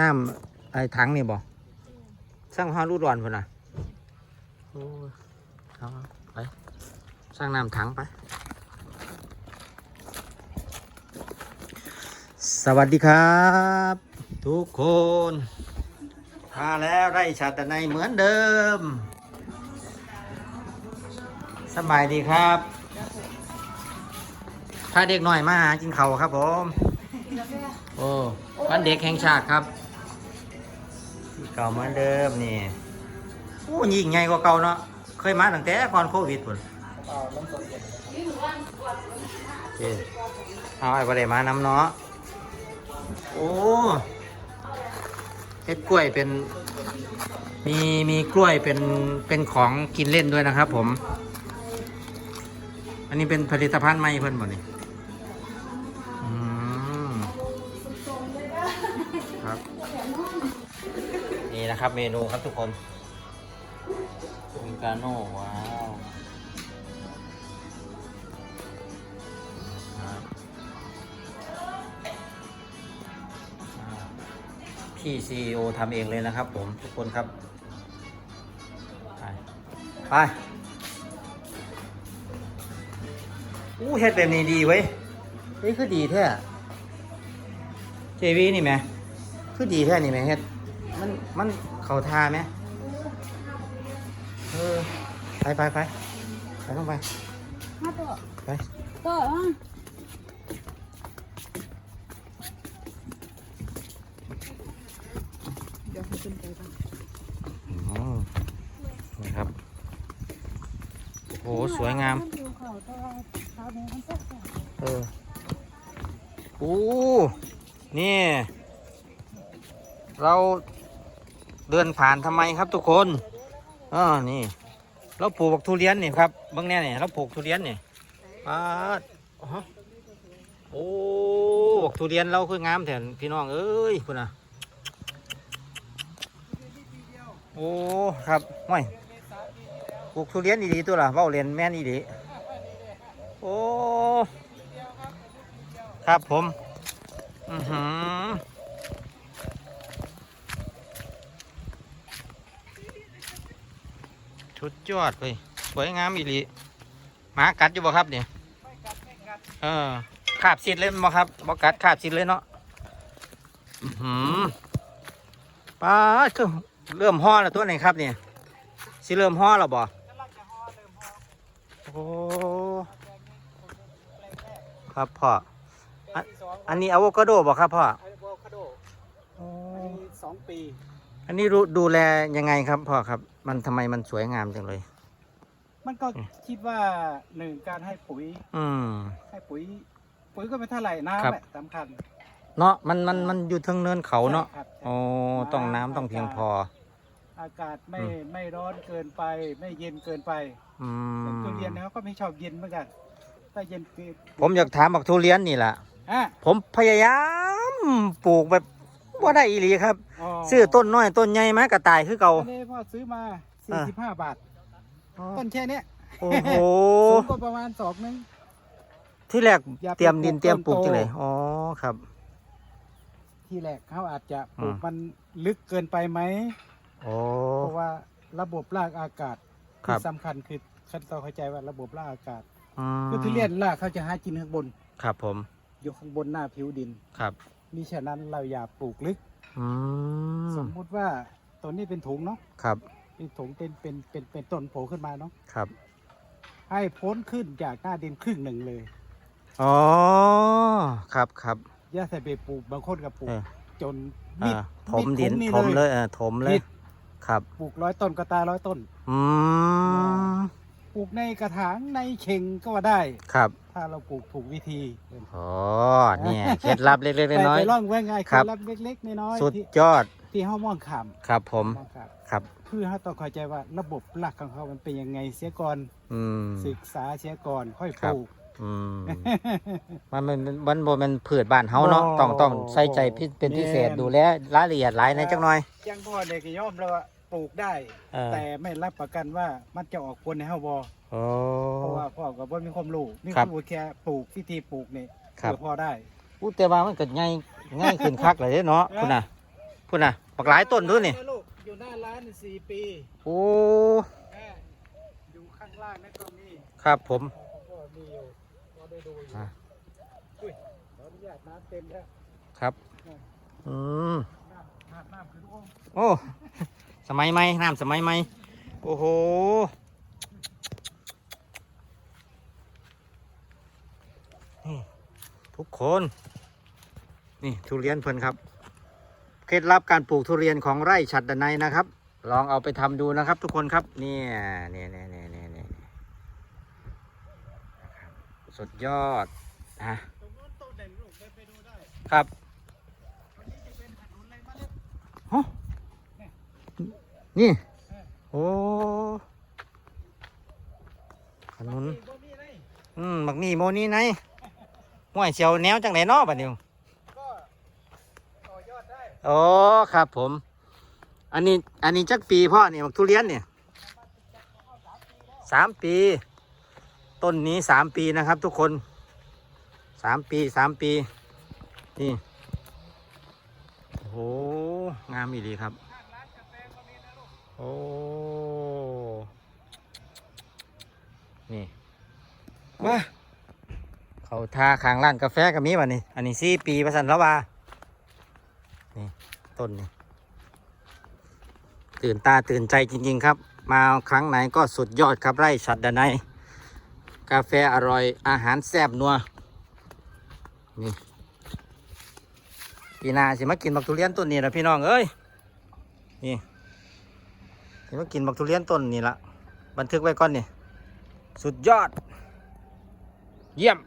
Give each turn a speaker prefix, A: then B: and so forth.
A: น้ำไอ้ถังนี่บ่สร้างห้ารูดรอนพุ่นน่ะโอ้เอาไปสร้างน้ำถังไป สวัสดีครับ ทุกคนมาแล้วไร่ชาตในเหมือนเดิม สบายดีครับพาเด็กหน่อยมาหากินเขาครับผม โอ้วันเด็กแห่งชาติครับ เก่าเหมือนเดิมนี่โอ้ยิ่งใหญ่กว่าเก่าเนาะเคยมาตั้งแต่ก่อนโควิดพุ่นโอเคเอาไอ้ประเดี๋ยวมาน้ำเนาะโอ้เฮ็ดกล้วยเป็น มีมีกล้วยเป็นเป็นของกินเล่นด้วยนะครับผม อันนี้เป็นผลิตภัณฑ์ใหม่เพิ่นบ่นี่ ครับเมนูครับทุกคนมิกาโน่ว้าวครับอ่าพี่ซีอทำเองเลยนะครับผมทุกคนครับ ไปไปอู้เฮ็ดแบบนี้ดีเว้ยนี่คือดีแท้เจวีนี่ไหมคือดีแท้นี่ไหมเฮ็ด มันมันเข่าทาไหมเออไปไปไปไปต้องไป
B: มาตัว
A: ไป
B: ตัวอะเดี๋ยวให้ขึ้นไปก่อน
A: อ๋อนี่ครับโอ้โหสวยงาม
B: ดูเขาตัวขาวแดงมันตกแต่
A: เออโอ้นี่ เรา เดินผ่านทำไมครับทุกคนอ่านี่ เราปลูกทุเรียนนี่ครับบางแน่นี่เราปลูกทุเรียนนี่ปาดโอ้บอกทุเรียนเราคืองามแถนพี่น้องเอ้ยคุณน่ะโอ้ครับไม่ปลูกทุเรียนดีๆตัวละเว้าเรียนแม่นดีโอ้ ครับผม อือหือ ชุดยอดเลยสวยงามอีหลีหมากัดอยู่บ่ครับเนี่ยเออขาบสิทธิ์เลยบ่ครับบ่กัดขาบสิทธิ์เลยเนาะอือหือป้าดคือเริ่มห่อแล้วตัวไหนครับเนี่ยสิเริ่มห่อแล้วบ่โอ้ครับพ่ออันอันนี้อะโวคาโดบ่ครับพ่อ
C: อะโวคาโด
A: โอ้
C: อันนี้สองปี
A: อันนี้ดูดูแลยังไงครับพ่อครับ มันทำไมมันสวยงามจังเลย
C: มันก็คิดว่าหนึ่งการให้ปุ๋ย
A: อืม
C: ให้ปุ๋ย ปุ๋ยก็ไม่เท่าไหร่
A: ครับ
C: น้ำแหละสำคัญ
A: เนาะมันมันมันอยู่เทิงเนินเขาเนาะ
C: ใช่ครับ
A: โอ้ต้องน้ำต้องเพียงพอ
C: อากาศไม่
A: อืม
C: ไม่ร้อนเกินไป ไม่เย็นเกินไป
A: อื
C: แต่
A: ม
C: ทุเรียนเนี่ยเขาก็ไม่ชอบเย็นเหมือนกันถ้าเย็นเกิน
A: ผมอยากถามบักทุเรียนนี่แหละ
C: อะ
A: ผมพยายามปลูกแบบ ว่าได้อีหลีครับ
C: อ๋อ
A: ซื้อต้นน้อยต้นใหญ่มากระต่ายคือเก่า
C: อันนี้พ่อซื้อมา45บาท ต้นแค่เนี้ย
A: โอ้โห
C: สูงกว่าประมาณศอกนึง
A: ที่แรก
C: อย่าไป
A: เตรียมดิน
C: ปลูก
A: เตรียมปลูก
C: ต้นโต
A: จังเลยอ๋อครับ
C: ที่แรกเขาอาจจะปลูก
A: อืม
C: มันลึกเกินไปไหม
A: โอ้
C: เพราะว่าระบบรากอากาศ
A: ครั
C: ที่
A: บ
C: สำคัญคือขั้นตอนเข้าใจว่าระบบรากอากาศ
A: อืม
C: คือทุเรียนรากเขาจะหากินข้างบน
A: ครับผม
C: อยู่ข้างบนหน้าผิวดิน
A: ครับ
C: มิฉะนั้นเราอย่าปลูกลึก
A: อืม
C: สมมุติว่าต้นนี้เป็นถุงเนาะ
A: ครับ
C: เป็นถุงเป็นเป็นเป็นเป็นต้นโผล่ขึ้นมาเนาะ
A: ครับ
C: ให้พ้นขึ้นจากหน้าดินครึ่งหนึ่งเลย
A: อ๋อครับครับ
C: อย่าใส่ไปปลูกบางคนก็ปลู
A: เอกอ
C: จน
A: อ่า
C: มิด
A: ถมดิน
C: มิ
A: ถมเลยเออถมเลย
C: มิด
A: ครับ
C: ปลูกร้อยต้นก็ตายร้อยต้น
A: อืม
C: ปลูกในกระถางในเข่งก็ว่าได้
A: ครับ
C: ถ้าเราปลูกถูกวิธี
A: อ๋อเนี่ยเคล็ดลับเล็ก
C: ไป
A: ๆน้อย
C: ไปล่องไว้ง่าย
A: ครับ
C: รับเล็กๆน้อย
A: ๆ
C: ๆ
A: สุด
C: ที่
A: ยอด
C: ที่เขามองขาม
A: ครับผม
C: มองขาม
A: ครับ
C: เพื่อให้ต้องเข้าใจว่าระบบหลักของเขามันเป็นยังไงเสียก่อน
A: อืม
C: ศึกษาเสียก่อนค่อย
A: ครั
C: ป
A: บ
C: ลูก
A: อืมมันมันมันมันบ่แมันพืชบ้านเฮาเนาะต้องต้องใส่ใจพิเป็นพิเศษ
C: แม่น
A: ดูแลรายละเอียดหลายในจักหน่อย
C: ยังพ่อเด็กย่อมแล้วว่า ปลูกได้
A: เออ
C: แต่ไม่รับประกันว่ามันจะออกผลในเฮาบ่
A: โอ้
C: เพราะว่าพ่อกับบ่มีความรู้มี
A: ค
C: ครับวามรู้แค่ปลูกวิธีปลูกนี่
A: ครับ
C: เพื่อพ่อได้
A: อู้แต่ว่ามันก็ง่ายง่ายขึ้นคักเลยเด้เนาะ
C: เออ
A: คุณน่ะพุ่นน่ะบักหลายต้นด้วยนี่
C: ลูกอยู่หน้าร้านนี่สี่ปี
A: โอ้
C: แม่อยู่ข้างล่างนั่นก็มี
A: ครับผม
C: ผมก็มีอยู่ก็ได้ดูอยู่
A: อะ
C: อุ้ยขออนุญาตน้ำเต็มแล้ว
A: ครับ อืม โอ้ สมัยใหม่น้ำสมัยใหม่ โอ้โห นี่ ทุกคน นี่ทุเรียนเพิ่นครับ เคล็ดลับการปลูกทุเรียนของไร่ฉัดดนัยนะครับ ลองเอาไปทำดูนะครับ ทุกคนครับเนี่ยเนี่ยเนี่ยเนี่ยเนี่ยเนี่สุดยอดฮะครับ
C: อันนี้จะเป็นขนุนอะไรมาเล็ด
A: นี่ โอ้ขนุน
C: มีบ่มีอะไร
A: อืมบักมีโมนี่ไงห่วยเสียวแนวจังไหนเนาะบัดนี้
C: ก็ต่อยอดได้
A: โอ้ครับผม อันนี้ อันนี้จักปีพ่อเนี่ยบักทุเรียนเนี่ยสามปี ต้นนี้สามปีนะครับ ทุกคนสามปีสามปี นี่ โอ้โหงามอีดีครับ โอ้ นี่ มาเขาทาขางร้านกาแฟก็มีบ่นี่ อันนี้สี่ปีประสันละวานี่ ต้นนี่ ตื่นตาตื่นใจจริง ๆ ครับ มาครั้งไหนก็สุดยอดครับไร่ชัดดานในกาแฟอร่อยอาหารแซ่บนัว นี่ปีหนาสิมากินบักทุเรียนต้นนี้ละพี่น้องเอ้ย นี่เห็ นว่ากินบักทุเรียนต้นนี่ละบันทึกไว้ก่อนนี่ สุดยอด เยี่ยม